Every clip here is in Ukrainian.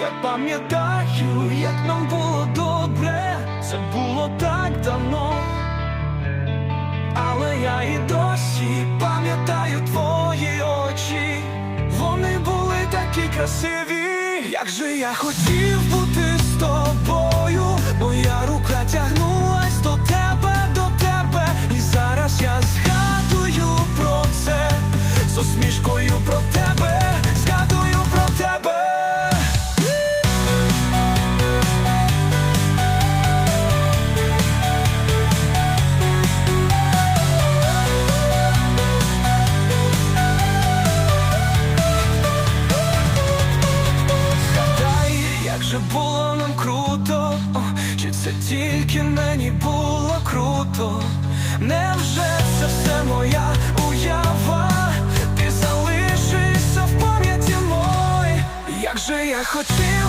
Я пам'ятаю, як нам було добре, це було так давно. Але я і досі пам'ятаю твої очі. Вони були такі красиві. Як же я хотів бути з тобою, моя рука же було нам круто, О, чи це тільки мені було круто? Невже це все моя уява? Ти залишишся в пам'яті мой, як же я хотів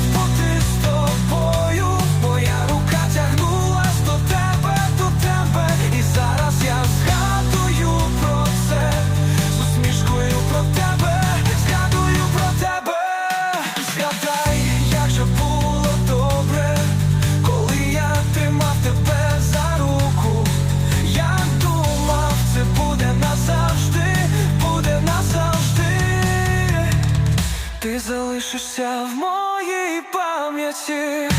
залишишся в моїй пам'яті.